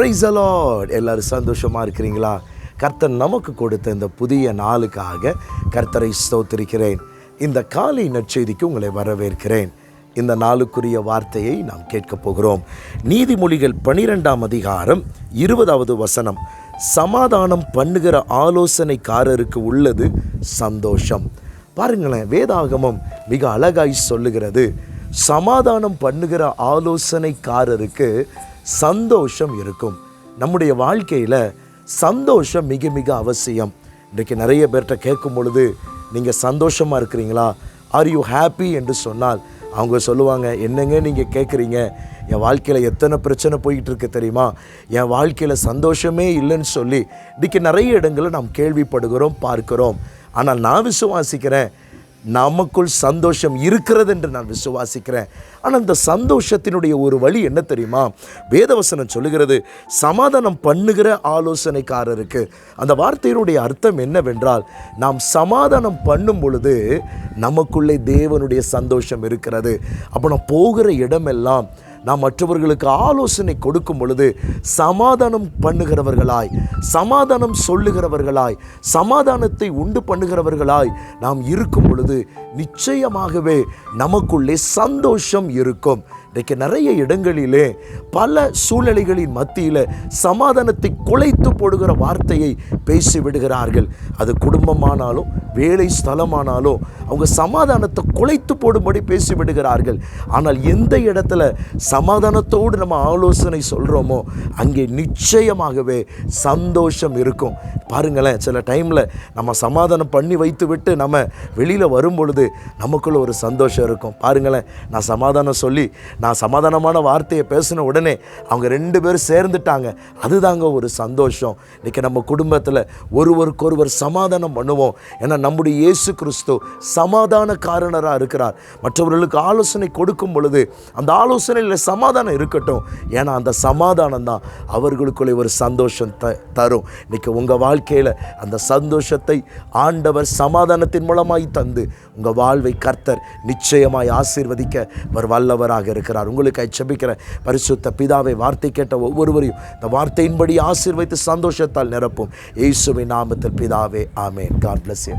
Price allot எல்லாரும் சந்தோஷமாக இருக்கிறீங்களா? கர்த்தர் நமக்கு கொடுத்த இந்த புதிய நாளுக்காக கர்த்தரை ஸ்தோத்திருக்கிறேன். இந்த காலை நற்செய்திக்கு உங்களை வரவேற்கிறேன். இந்த நாளுக்குரிய வார்த்தையை நாம் கேட்கப் போகிறோம். நீதிமொழிகள் பனிரெண்டாம் அதிகாரம் இருபதாவது வசனம். சமாதானம் பண்ணுகிற ஆலோசனைக்காரருக்கு உள்ளது சந்தோஷம். பாருங்களேன் வேதாகமம் மிக அழகாய் சொல்லுகிறது. சமாதானம் பண்ணுகிற ஆலோசனைக்காரருக்கு சந்தோஷம் இருக்கும். நம்முடைய வாழ்க்கையில் சந்தோஷம் மிக மிக அவசியம். இன்றைக்கு நிறைய பேர்கிட்ட கேட்கும் பொழுது நீங்கள் சந்தோஷமாக இருக்கிறீங்களா? ஆர் யூ ஹாப்பி என்று சொன்னால் அவங்க சொல்லுவாங்க என்னங்க நீங்கள் கேட்குறீங்க? என் வாழ்க்கையில் எத்தனை பிரச்சனை போயிட்டு இருக்கு தெரியுமா? என் வாழ்க்கையில் சந்தோஷமே இல்லைன்னு சொல்லி. இன்றைக்கி நிறைய இடங்களில் நாம் கேள்விப்படுகிறோம் பார்க்கிறோம். ஆனால் நான் விசுவாசிக்கிறேன் நமக்குள் சந்தோஷம் இருக்கிறது என்று நான் விசுவாசிக்கிறேன். ஆனால் அந்த சந்தோஷத்தினுடைய ஒரு வழி என்ன தெரியுமா? வேதவசனம் சொல்லுகிறது சமாதானம் பண்ணுகிற ஆலோசனைக்காரருக்கு. அந்த வார்த்தையினுடைய அர்த்தம் என்னவென்றால் நாம் சமாதானம் பண்ணும் பொழுது நமக்குள்ளே தேவனுடைய சந்தோஷம் இருக்கிறது. அப்போ நான் போகிற இடமெல்லாம் நாம் மற்றவர்களுக்கு ஆலோசனை கொடுக்கும் பொழுது சமாதானம் பண்ணுகிறவர்களாய் சமாதானம் சொல்லுகிறவர்களாய் சமாதானத்தை உண்டு பண்ணுகிறவர்களாய் நாம் இருக்கும் பொழுது நிச்சயமாகவே நமக்குள்ளே சந்தோஷம் இருக்கும். இன்றைக்கு நிறைய இடங்களிலே பல சூழ்நிலைகளின் மத்தியில் சமாதானத்தை குலைத்து போடுகிற வார்த்தையை பேசி விடுகிறார்கள் அது குடும்பமானாலும் வேலை ஸ்தலமானாலும் அவங்க சமாதானத்தை குலைத்து போடும்படி பேசி விடுகிறார்கள் ஆனால் எந்த இடத்துல சமாதானத்தோடு நம்ம ஆலோசனை சொல்கிறோமோ அங்கே நிச்சயமாகவே சந்தோஷம் இருக்கும். பாருங்களேன் சில டைமில் நம்ம சமாதானம் பண்ணி வைத்து விட்டு நம்ம வெளியில் வரும் பொழுது நமக்குள்ள ஒரு சந்தோஷம் இருக்கும். பாருங்களேன் நான் சமாதானம் சொல்லி நான் சமாதானமான வார்த்தையை பேசின உடனே அவங்க ரெண்டு பேரும் சேர்ந்துட்டாங்க. அதுதாங்க ஒரு சந்தோஷம். இன்றைக்கி நம்ம குடும்பத்தில் ஒருவருக்கொருவர் சமாதானம் பண்ணுவோம். ஏன்னா நம்முடைய இயேசு கிறிஸ்து சமாதான காரணராக இருக்கிறார். மற்றவர்களுக்கு ஆலோசனை கொடுக்கும் பொழுது அந்த ஆலோசனையில் சமாதானம் இருக்கட்டும். ஏன்னா அந்த சமாதானம் தான் அவர்களுக்குள்ளே ஒரு சந்தோஷம் த தரும். இன்றைக்கி உங்கள் வாழ்க்கையில் அந்த சந்தோஷத்தை ஆண்டவர் சமாதானத்தின் மூலமாய் தந்து உங்கள் வாழ்வை கர்த்தர் நிச்சயமாய் ஆசீர்வதிக்க அவர் வல்லவராக இருக்கிறார். உங்களுக்கு செபிக்கிற பரிசுத்த பிதாவை வார்த்தை கேட்ட ஒவ்வொருவரையும் இந்த வார்த்தையின்படி ஆசீர்வைத்து சந்தோஷத்தால் நிரப்பும். இயேசுவின் நாமத்தில் பிதாவே ஆமேன். God plus